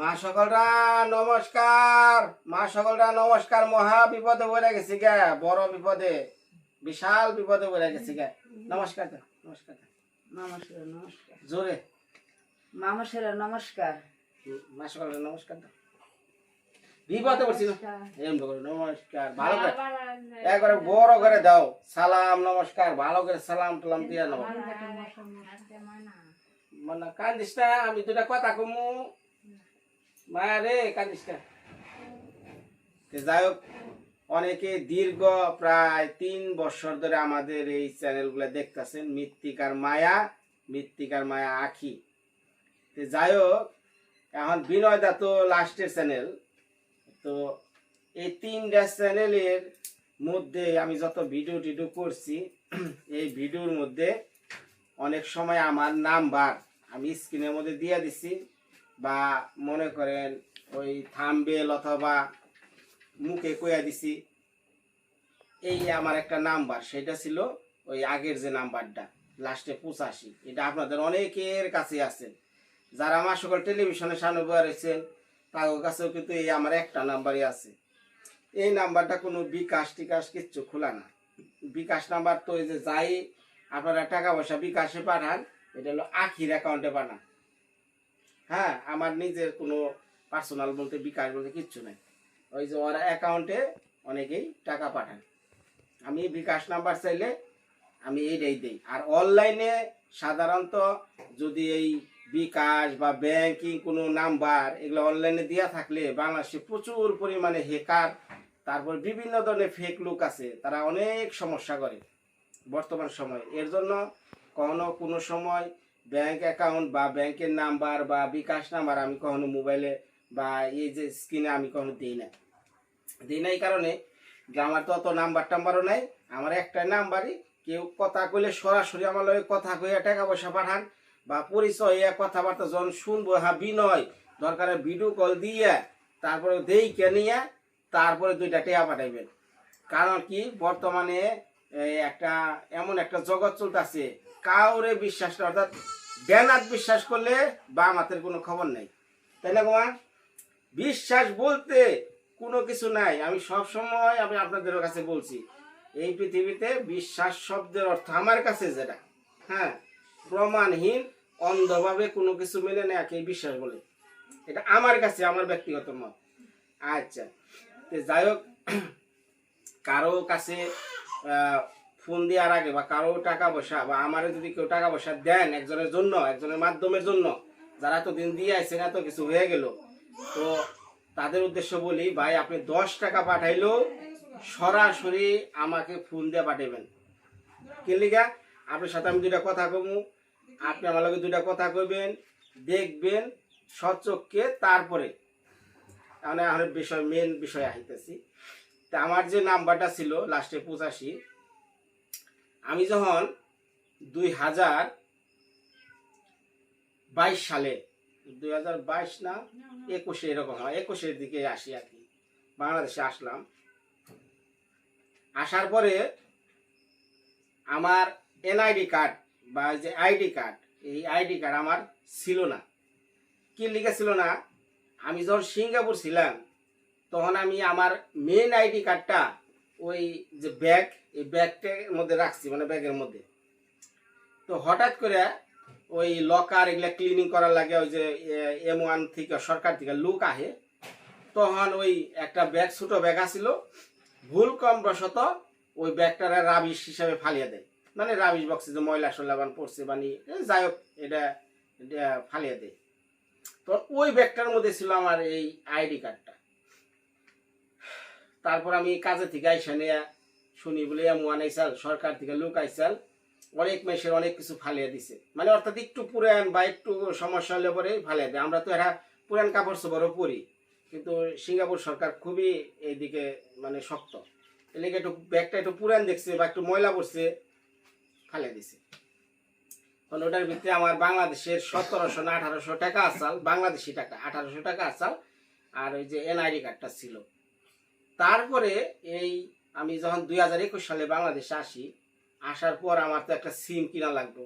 মা সকলরা নমস্কার মা সকলরা নমস্কার মহা বিপদে পড়ে গেছি গে বড় বিপদে বিশাল বিপদে পড়ে গেছি গে নমস্কার নমস্কার নমস্কার নমস্কার জোরে মামসের নমস্কার মা সকলরা নমস্কার বিপদে পড়ছি নমস্কার ভালো করে একবারে বড় করে দাও সালাম নমস্কার ভালো করে সালাম টালাম দিয়ে নাও মানে কান্দিস না আমি দুটা কথা কমু যাই হোক, অনেকে দীর্ঘ প্রায় তিন বছর ধরে আমাদের এই চ্যানেলগুলো দেখতেছেন, মৃত্তিকার মায়া মৃত্তিকার মায়া আখি। তো যাই হোক, এখন বিনয় দা তো লাস্টের চ্যানেল। তো এই তিনটা চ্যানেলের মধ্যে আমি যত ভিডিও টিডিও করছি, এই ভিডিওর মধ্যে অনেক সময় আমার নাম্বার আমি স্ক্রিনের মধ্যে দিয়ে দিছি। বা মনে করেন ওই থামবেল অথবা মুখে কইয়া দিছি, এই আমার একটা নাম্বার, সেটা ছিল ওই আগের যে নাম্বারটা, লাস্টে পঁচাশি। এটা আপনাদের অনেকের কাছে আছে। যারা আমার সকল টেলিভিশনের সামনে বয়ে রয়েছেন তাদের কাছেও কিন্তু এই আমার একটা নাম্বারই আছে। এই নাম্বারটা কোনো বিকাশ টিকাশ কিচ্ছু খোলা না। বিকাশ নাম্বার তো এই যে যাই, আপনারা টাকা পয়সা বিকাশে পাঠান, এটা হলো আখির অ্যাকাউন্টে পাঠান হ্যাঁ আমার নিজের কোনো পার্সোনাল বলতে বিকাশ বলতে কিচ্ছু নাই। ওই যে ওরা অ্যাকাউন্টে অনেকেই টাকা পাঠান আমি বিকাশ নাম্বার চাইলে আমি এইটাই দিই। আর অনলাইনে সাধারণত যদি এই বিকাশ বা ব্যাংকিং কোনো নাম্বার এগুলো অনলাইনে দেওয়া থাকলে বাংলাদেশে প্রচুর পরিমাণে হেকার তারপর বিভিন্ন ধরনের ফেক লোক আছে, তারা অনেক সমস্যা করে বর্তমান সময়। এর জন্য কখনো কোনো সময় ব্যাংক অ্যাকাউন্ট বা ব্যাংকের নাম্বার বা বিকাশ নাম্বার আমি কখনো মোবাইলে বা এই যে স্ক্রিনে আমি কখনো দিই না দিই না এই কারণে আমার তো অত নাম্বার টাম্বারও নাই, আমার একটা নাম্বারই কেউ কথা কইলে সরাসরি আমার লগে কথা কইয়া টাকা পয়সা পাঠান বা পরিচয় হইয়া কথাবার্তা যখন শুনব হ্যাঁ বিনয়, দরকারে ভিডিও কল দিয়ে, তারপরে দেই নিয়ে, তারপরে দুইটা টেয়া পাঠাইবেন। কারণ কি, বর্তমানে একটা, এমন একটা জগৎ চলতেছে, কাউরে বিশ্বাস না অর্থাৎ ব্যানাত বিশ্বাস করলে বা আমাদের কোনো খবর নেই। তাই না কুমার? বিশ্বাস বলতে কোনো কিছু নাই। আমি সব সময় আমি আপনাদের কাছে বলছি, এই পৃথিবীতে বিশ্বাস শব্দের অর্থ আমার কাছে যেটা হ্যাঁ প্রমাণহীন, অন্ধভাবে কোনো কিছু মেনে নেয় এই বিশ্বাস বলে। এটা আমার কাছে, আমার ব্যক্তিগত মত। আচ্ছা যাই হোক, কারও কাছে ফোন দেওয়ার আগে বা কারও টাকা পয়সা বা আমারে যদি কেউ টাকা পয়সা দেন একজনের জন্য, একজনের মাধ্যমের জন্য, যারা এতদিন দিয়ে আসছেন এত কিছু হয়ে গেল, তো তাদের উদ্দেশ্য বলি, ভাই, আপনি দশ টাকা পাঠাইলেও সরাসরি আমাকে ফোন দিয়ে পাঠাবেন কি লিগা? আপনার সাথে আমি দুইটা কথা কমু। আপনি আমার লগে দুইটা কথা কইবেন, দেখবেন সচক্ষে তারপরে। মানে আমার বিষয় মেন বিষয় আইতেছি। তা আমার যে নাম্বারটা ছিল লাস্টে পঁচাশি আমি যখন দুই হাজার বাইশ সালে দুই হাজার বাইশ না একুশে এরকম হয় একুশের দিকে আসি আর কি বাংলাদেশে আসলাম। আসার পরে আমার এনআইডি কার্ড বা যে আইডি কার্ড এই আইডি কার্ড আমার ছিল না। কি লিখে ছিল না? আমি যখন সিঙ্গাপুর ছিলাম তখন আমি আমার মেন আইডি কার্ডটা ওই যে ব্যাগ, এই ব্যাগটার মধ্যে রাখছি মানে ব্যাগের মধ্যে। তো হঠাৎ করে ওই লকার এগুলা ক্লিনিং করার লাগে, ওই যে এম ওয়ান থেকে সরকার থেকে লোক আহে তখন ওই একটা ব্যাগ, ছোটো ব্যাগ আসিল। ভুল কম বশত ওই ব্যাগটারে রাবিশ হিসাবে ফালিয়ে দেয়। মানে রাবিশ বক্সে যে ময়লা সল্লাবান পড়ছে বানি যাই হোক, এটা ফালিয়ে দেয়। তো ওই ব্যাগটার মধ্যে ছিল আমার এই আইডি কার্ডটা তারপর আমি কাজে থেকে আইসা নিয়ে শুনি বলে এম আইসাল, সরকার থেকে লোক আইসাল, অনেক মেসের অনেক কিছু ফালিয়ে দিছে। মানে অর্থাৎ একটু পুরান বা একটু সমস্যা হলে পরে ফালিয়ে দেয়। আমরা তো এরা পুরান কাপড় চোপড়ও পরি, কিন্তু সিঙ্গাপুর সরকার খুবই এইদিকে মানে শক্ত। এদিকে একটু ব্যাগটা একটু পুরান দেখছে বা একটু ময়লা পড়ছে, ফালিয়ে দিছে। তখন ওটার ভিতরে আমার বাংলাদেশের সতেরোশো না আঠারোশো টাকা আসাল, বাংলাদেশি টাকা, আঠারোশো টাকা আসাল, আর ওই যে এনআইডি কার্ডটা ছিল। তারপরে এই আমি যখন দুই হাজার একুশ সালে বাংলাদেশে আসি, আসার পর আমার তো একটা সিম কিনা লাগতো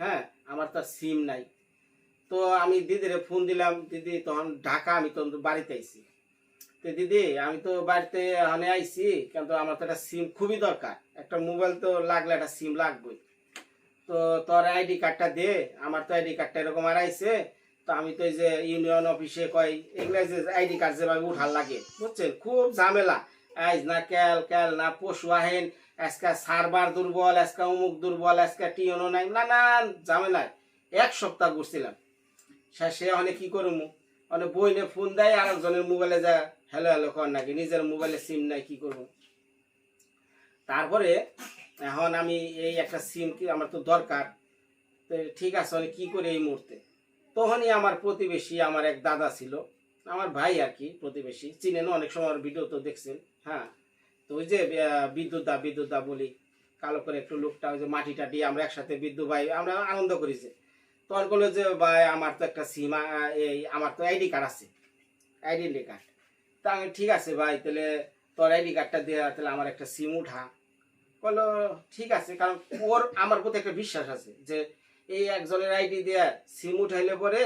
হ্যাঁ আমার তো সিম নাই। তো আমি দিদিরে ফোন দিলাম, দিদি তখন ঢাকা, আমি তখন বাড়িতে আইছি। তো দিদি, আমি তো বাড়িতে এখানে আইছি, কিন্তু আমার তো একটা সিম খুবই দরকার। একটা মোবাইল তো লাগলে একটা সিম লাগবে। তো তোর আইডি কার্ডটা দে, আমার তো আইডি কার্ডটা এরকম আর আইছে। তো আমি তো এই যে ইউনিয়ন অফিসে কই এগুলা যে আইডি কার্ড যেভাবে উঠার লাগে, বুঝছেন? খুব ঝামেলা। আজ না ক্যাল ক্যাল, না পশু আহেন, আজকে সার্ভার দুর্বল, আজকে অমুক দুর্বল, আজকে টিওনো নাই, নানান ঝামেলায়। এক সপ্তাহ ঘুরছিলাম সে অনেক কি করব অনেক বইনে ফোন দেয় আর একজনের মোবাইলে যা হ্যালো হ্যালো, কর নাকি? নিজের মোবাইলে সিম নাই, কি করব? তারপরে এখন আমি এই একটা সিম কি, আমার তো দরকার। তো ঠিক আছে আমি কি করে এই মুহূর্তে? তখনই আমার প্রতিবেশী, আমার এক দাদা ছিল, আমার ভাই আর কি প্রতিবেশী। চিনেন, অনেক সময় ভিডিও তো দেখছেন হ্যাঁ? তো ওই যে বিদ্যুৎ দা বিদ্যুৎ দা বলি, কালো করে একটু লোকটা ওই যে মাটি টাটি আমরা একসাথে বিদ্যুৎ ভাই, আমরা আনন্দ করেছি তখন বলল যে, ভাই, আমার তো একটা সিম এই, আমার তো আইডি কার্ড আছে আইডেন্টি কার্ড। তা আমি, ঠিক আছে ভাই, তাহলে তোর আইডি কার্ডটা দেওয়া তাহলে আমার একটা সিম উঠা। বলল ঠিক আছে। কারণ ওর, আমার প্রতি একটা বিশ্বাস আছে যে এই একজনের আইডি দেয়া সিম উঠাইলে পরে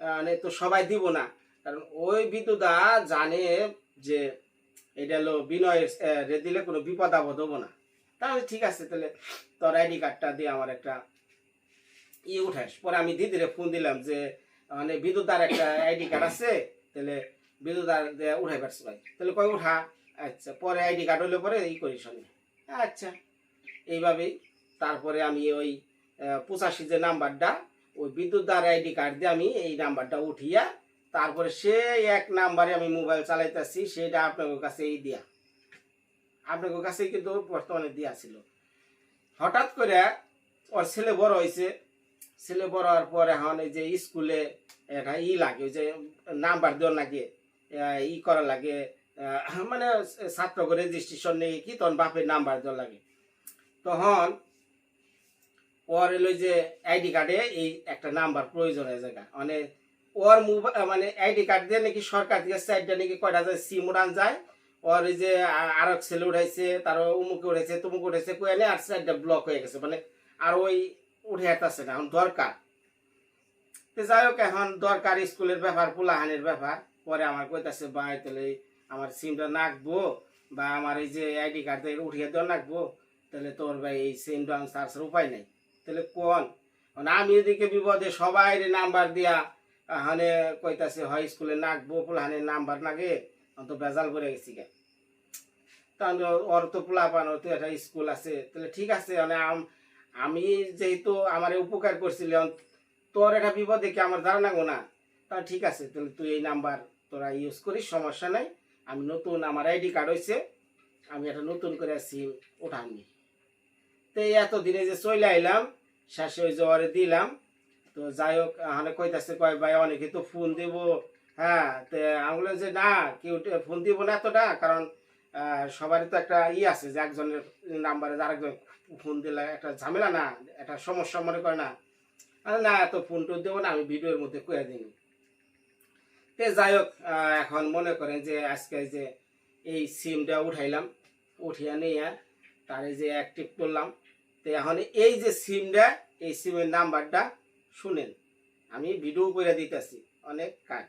মানে তো সবাই দিব না। কারণ ওই বিদ্যুদা জানে যে এটা হলো বিনয়ের রে দিলে কোনো বিপদ আপদ হব না। তাহলে ঠিক আছে, তাহলে তোর আইডি কার্ডটা দিয়ে আমার একটা ই উঠাস। পরে আমি দিদিরে ফোন দিলাম যে মানে বিদ্যুতার একটা আইডি কার্ড আছে, তাহলে বিদ্যুতার উঠাই পারছি ভাই। তাহলে কয়, উঠা। আচ্ছা পরে আইডি কার্ড হলে পরে ই করিস আমি। আচ্ছা এইভাবেই। তারপরে আমি ওই পঁচাশি যে নাম্বারটা, ওই বিদ্যুতার আইডি কার্ড দিয়ে আমি এই নাম্বারটা উঠিয়া তারপরে সে এক নাম্বারে আমি মোবাইল চালাইতেছি, সেটা আপনাদের কাছে এই দিয়া। আপনাদের কাছে কিন্তু বর্তমানে দিয়া ছিল। হঠাৎ করে ওর ছেলে বড় হয়েছে ছেলে বড় হওয়ার পর এখন এই যে স্কুলে একটা ই লাগে, ওই যে নাম্বার দেওয়ার লাগে ই করা লাগে মানে ছাত্রকে রেজিস্ট্রেশন নিয়ে কি তখন বাপের নাম্বার দেওয়া লাগে। তখন ওর এলো যে আইডি কার্ডে এই একটা নাম্বার প্রয়োজন হয়ে জায়গা। মানে ওর মোবাইল মানে আইডি কার্ড দিয়ে নাকি সরকার থেকে সাইডটা নাকি কয়টা যায় সিম উড়ান যায়। ওর ওই যে আর এক ছেলে উঠাইছে তার উমুকে উঠেছে তুমুক উঠেছে কয়ে আর সাইডটা ব্লক হয়ে গেছে। মানে আর ওই উঠে আসতেছে না, এখন দরকার। তো যাই হোক, এখন দরকার স্কুলের ব্যাপার পোলাহানের ব্যাপার। পরে আমার কইতাছে, ভাই, তাহলে আমার সিমটা নাকবো বা আমার এই যে আইডি কার্ড উঠিয়ে দেওয়া নাকবো। তাহলে তোর ভাই এই সিমটা আমি সার্চের উপায় নেই। তাহলে কোন? মানে আমি এদিকে বিপদে সবাই নাম্বার দিয়া হানে কইতাছে, হয় স্কুলে নাকবো পোলাহানের নাম্বার নাগে অন্ত বেজাল করে গেছি গে। তাহলে ওর তো পোলা পান তো একটা স্কুল আছে। তাহলে ঠিক আছে মানে আম- যেহেতু আমার উপকার করছিলি তোর একটা বিপদ দেখে আমার ধারণা গো না? তা ঠিক আছে, তাহলে তুই এই নাম্বার তোরা ইউজ করিস, সমস্যা নাই। আমি নতুন, আমার আইডি কার্ড হয়েছে আমি একটা নতুন করে সিম উঠানি তো এই এত দিনে যে চলে আইলাম শেষে ওই ওরে দিলাম। তো যাই হোক এখানে কইতাছে কয় ভাই অনেকে তো ফোন দিব। হ্যাঁ তো আমি যে না কেউ ফোন দিব না এতটা। কারণ আহ, সবারই তো একটা ই আছে যে একজনের নাম্বারে আরেকজন ফোন দিলে একটা ঝামেলা না একটা সমস্যা মনে করে না। আরে না এত ফোন টোন দেবো না আমি ভিডিওর মধ্যে কয়ে দিই তে যাই হোক এখন মনে করেন যে আজকে যে এই সিমটা উঠাইলাম উঠিয়ে নিয়ে তার এই যে অ্যাক্টিভ করলাম। তো এখন এই যে সিমটা, এই সিমের নাম্বারটা শুনেন। আমি ভিডিও করে দিতেছি, অনেক কাট।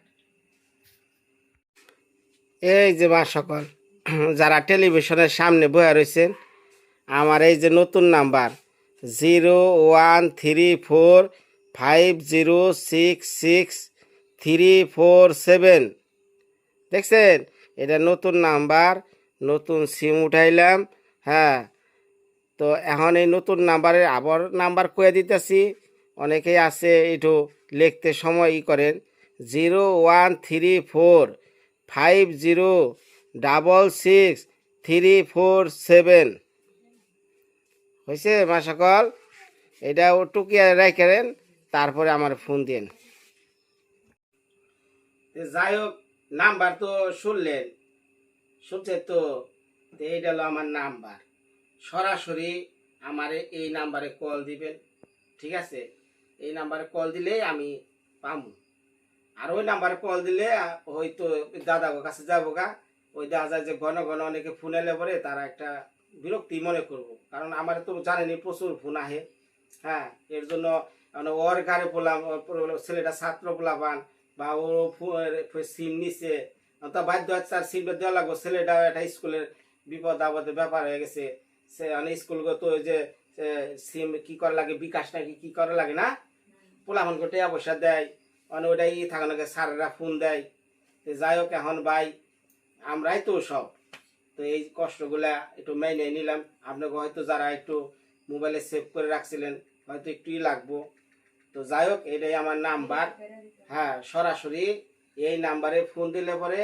এই যে মা সকল, যারা টেলিভিশনের সামনে বয়ে রয়েছেন আমার এই যে নতুন number, zero one three four five zero six six three four seven. দেখছেন? এটা নতুন নাম্বার, নতুন সিম উঠাইলাম হ্যাঁ। তো এখন এই নতুন নাম্বারে আবার নাম্বার কয়ে দিতেছি। অনেকেই আছে একটু লিখতে সময় ই করেন। Zero one three four five zero double six three four seven. হয়েছে মা সকল এটা টুকিয়ে রাখেন তারপরে আমার ফোন দিন। যাই হোক, নাম্বার তো শুনলেন। শুনছে তো? তো এইটা হলো আমার নাম্বার। সরাসরি আমার এই নাম্বারে কল দিবেন, ঠিক আছে? এই নাম্বারে কল দিলে আমি পামু। আর ওই নাম্বারে কল দিলে হয়তো দাদা কাছে যাব গা। ওই দেখা যায় যে ঘন ঘন অনেকে ফোন এলে পরে তারা একটা বিরক্তি মনে করব। কারণ আমার তো জানেনি প্রচুর ফোন আহে। হ্যাঁ এর জন্য মানে ওর ঘরে পোলাম ছেলেটা ছাত্র পোলাপান বা ও সিম নিছে। তো বাধ্য হচ্ছে আর সিমটা দেওয়া লাগবো। ছেলেটা একটা স্কুলের বিপদ আপদের ব্যাপার হয়ে গেছে। সে মানে স্কুলগত ওই যে সিম কি করা লাগে, বিকাশ নাকি কি করা লাগে না? পোলাপানকে টাকা পয়সা দেয় মানে ওইটাই থাকে নাকি স্যারেরা ফোন দেয়। যাই হোক এখন ভাই, আমরাই তো সব। তো এই কষ্টগুলা একটু মেনে নিলাম। আপনাকে হয়তো যারা একটু মোবাইলে সেভ করে রাখছিলেন, হয়তো একটুই লাগবো। তো যাই হোক, এটাই আমার নাম্বার। হ্যাঁ সরাসরি এই নাম্বারে ফোন দিলে পরে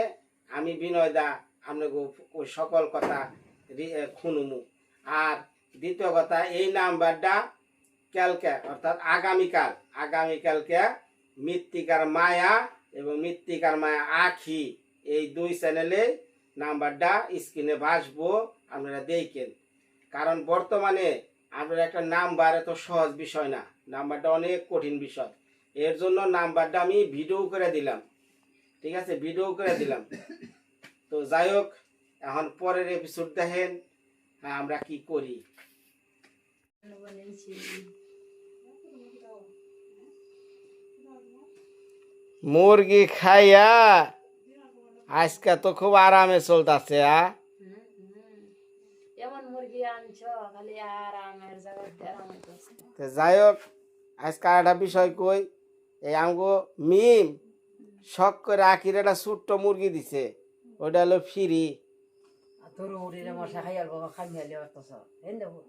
আমি বিনয় দা আপনাকে ওই সকল কথা শুনুমু আর দ্বিতীয় কথা, এই নাম্বারটা কালকে, অর্থাৎ আগামীকাল, আগামীকালকে মৃত্তিকার মায়া এবং মৃত্তিকার মায়া আখি, এই দুই চ্যানেলে নাম্বারটা স্ক্রিনে ভাসবো, আপনারা দেখেন। কারণ বর্তমানে আপনার একটা নাম্বার এত সহজ বিষয় না, নাম্বারটা অনেক কঠিন বিষয়। এর জন্য নাম্বারটা আমি ভিডিও করে দিলাম, ঠিক আছে? ভিডিও করে দিলাম। তো যাই হোক, এখন পরের এপিসোড দেখেন। আমরা কি করি? মুরগি খাইয়া আজকে তো খুব আরামে চলতেছে আ? যাই হোক আজকে আর একটা বিষয় কই এই আমগো মিম শখ করে আখির একটা ছোট্ট মুরগি দিছে ওটা হলো ফ্রি। তোর উড়িরে মশা খাই আলবো হেন দেবো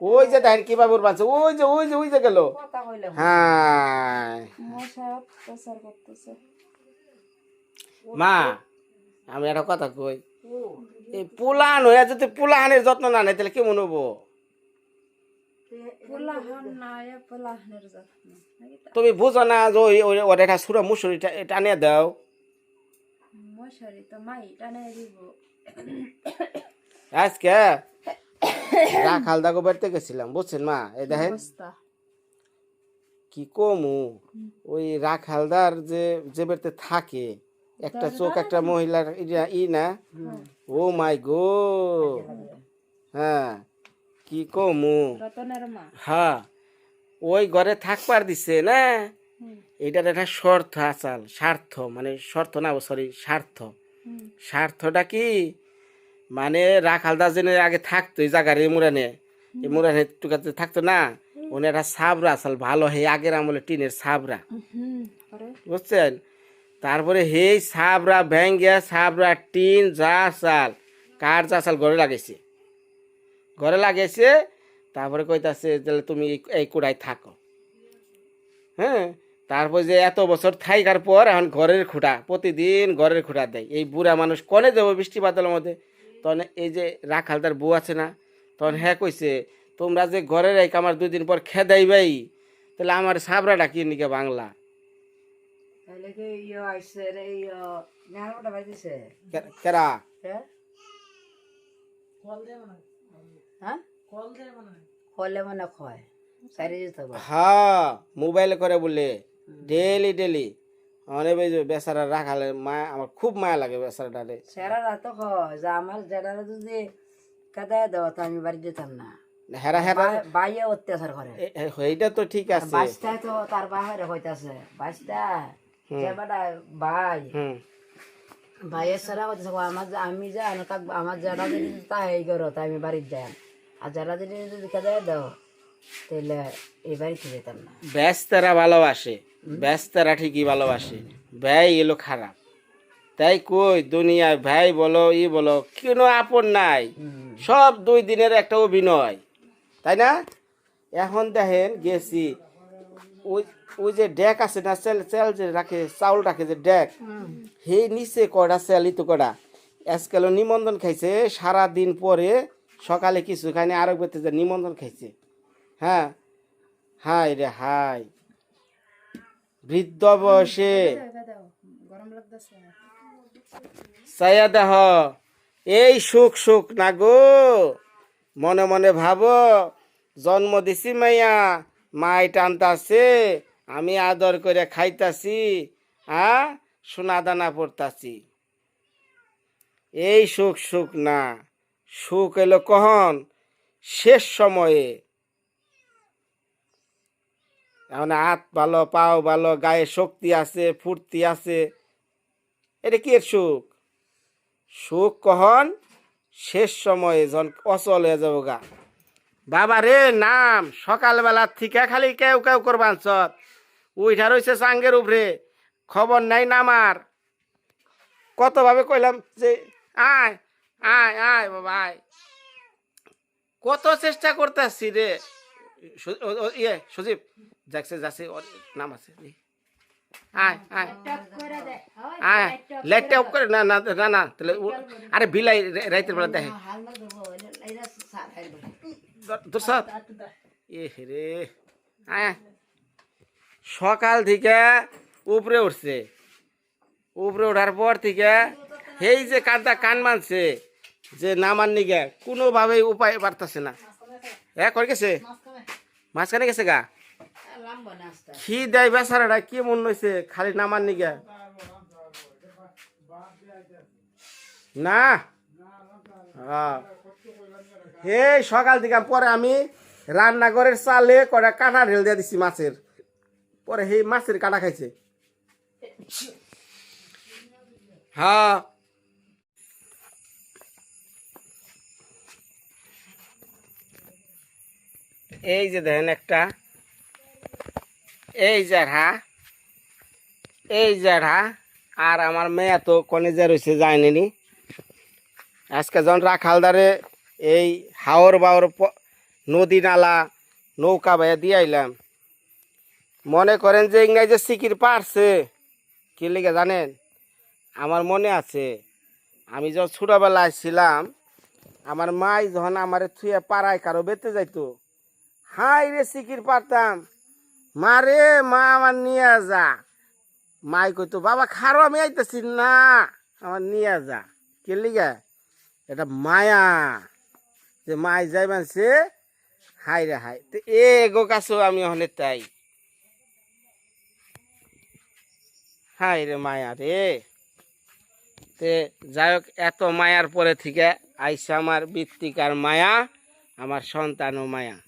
ওই যে দেখেন উড় পাচ্ছে ওই যে ওই যে ওই যে গেল। হ্যাঁ মা আমি একটা কথা কই। এই পুলান হয়ে যদি পুলাহানের যত্ন না নেয় তাহলে কেমন হব? তুমি বুঝো না যে ওই ওই- ওর একটা সুরা মুসুরি টানিয়ে দাও। মশারি তো মাই টানে দিব আজকে রাখাল দাগো বাড়িতে গেছিলাম বুঝছেন মা? এই দেখেন কি কমু? ওই রাখালদার যে যে বাড়িতে থাকে একটা চোখ একটা মহিলার ই না? ও মাই গো। হ্যাঁ কি কমু? হ্যাঁ ওই ঘরে থাকবার দিছে না? এটার একটা শর্ত আসাল স্বার্থ মানে শর্ত না সরি স্বার্থ। স্বার্থটা কি? মানে রাখালদা জেনে আগে থাকতো এই জায়গার, এই মুরানে। এই মুরানে টুকাতে থাকতো না, উনি একটা সাবরা আসাল ভালো হে, আগের আমলে টিনের সাবরা। বুঝছেন? তারপরে হে সাবরা ভেঙ্গে, সাবরা টিন, যা চাল কার যা চাল ঘরে লাগাইছে। ঘরে লাগাইছে, তারপরে কইতাছে তাহলে তুমি এই- কুড়াই থাকো। হ্যাঁ? তারপর যে এত বছর থাইকার পর এখন ঘরের খুঁটা প্রতিদিন ঘরের খুঁটা দেয়। এই বুড়া মানুষ কনে যাব বৃষ্টি বাদলের মধ্যে? তখন এই যে রাখাল তার বউ আছে না তখন হ্যাঁ কইছে তোমরা যে ঘরের এই আমার দুদিন পর খেদাই ভাই তাহলে আমার সাবরাটা কি নিকে বাংলা? কেরা? হ্যাঁ? হ্যাঁ মোবাইল করে বলে। ডেলি ডেলি অনেক যে বেচারা রাখালে মায়া আমার খুব মায়া লাগে বেচারাটারে সেরারা তো যে আমার জেডারে যদি কাদায় দেওয়া তো আমি বাড়ি যেতাম না। হেরা হেরা। বাইয়ে অত্যাচার করে। এইটা তো ঠিক আছে। বাচ্চায় তো তার বাহিরে হইতাছে। বাচ্চা যে বেটা ভাই হুম। ভাইয়ের সারা হইতেছে। আমার যে- আমি কাক আমার যারা যদি তাই এই করো তাই আমি বাড়িতে যাই। আর যারা যদি যদি কাদায় দাও তাহলে এই বাড়িতে যেতাম না। ব্যস্তারা ভালোবাসে ব্যস্তারা ঠিকই ভালোবাসে। ব্যয় এলো খারাপ। তাই কই দুনিয়ায় ভাই বলো ই বলো কোনো আপন নাই। সব দুই দিনের একটা অভিনয়। তাই না? এখন দেখেন গেছি ওই ওই যে ডেক আছে না চেল চেল যে রাখে চাউল রাখে যে ডেক হে নিচে কটা চেলি তো কটা আজকাল নিমন্ত্রণ খাইছে সারা দিন পরে সকালে কিছু খাইনি আরেক বেতে যে নিমন্ত্রণ খাইছে। হ্যাঁ। হাই রে হাই বৃদ্ধ বয়সে। দেহ। এই সুখ সুখ না গো। মনে মনে ভাবো, জন্ম দিছি মাইয়া, মাই টানতাছে, আমি আদর করে খাইতাছি আ সোনা দানা পড়তাছি এই সুখ সুখ না। সুখ এলো কহন শেষ সময়ে। এখন হাত ভালো, পাও ভালো, গায়ে শক্তি আছে, ফুর্তি আছে। এটা কি সুখ? সুখ কখন? শেষ সময়ে যখন অচল হয়ে যাব গা। বাবা রে, নাম! সকালবেলার থেকে খালি কেউ কেউ করবান সৎ উইঠা রয়েছে চাঙ্গের উপরে। খবর নাই নামার কতভাবে কইলাম যে, আয় আয় আয় বাবা, আয়। কত চেষ্টা করতেছি রে। ইয়ে সজীব, যাচ্ছে যাচ্ছে, ওর নাম আছে। আয় আয়। আয় লাইটটা অফ করে, না না না না, তাহলে আরে বিলাই রাইতের বেলা দেখে। তোর সাথ এ রে। আয় সকাল থেকে উপরে উঠছে। উপরে ওঠার পর থেকে এই যে কানটা কান মানছে, যে নামার নিগে কোনোভাবেই উপায় পারতাছে না। এ করে গেছে? মাঝখানে গেছে গা? কি দেয় বেচারাটা কি মন হয়েছে খালি নামার নিগে। না? এই সকাল থেকে পরে আমি রান্নাঘরের চালে কটা কাঁটা ঢেল দিয়ে দিছি মাছের। পরে সেই মাছের কাটা খাইছে। হ্যাঁ এই যে দেখেন একটা। এই জাড়া এই জাড়া আর আমার মেয়ে তো কলেজে রয়েছে যায়নি আজকে যখন রাখালদারে এই হাওর বাওর নদী নালা, নৌকা বাইয়া দিয়ে আইলাম। মনে করেন যে ইংরাজি সিকির পারছে। কি লিখে জানেন? আমার মনে আছে, আমি যখন ছোটোবেলায় ছিলাম, আমার মাই যখন আমার থুয়ে পাড়ায় কারও বেতে যাইতো হাই রে সিকির পারতাম। মা রে মা আমার নিয়ে যা। মাই কইতো, বাবা, খারো, আমি আইতেছি না। আমার নিয়ে যা। কে লিগা? এটা মায়া। যে মাই যাই মানছে হাই রে হাই। তো এ গো কাছেও আমি হলে তাই। হাই রে মায়া রে। তে যাই হোক এত মায়ার পরে থেকে আইসা আমার বৃত্তিকার মায়া, আমার সন্তানও মায়া।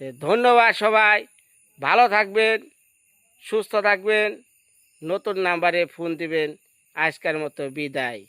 তে ধন্যবাদ সবাই। ভালো থাকবেন সুস্থ থাকবেন নতুন নাম্বারে ফোন দিবেন। আজকের মতো বিদায়।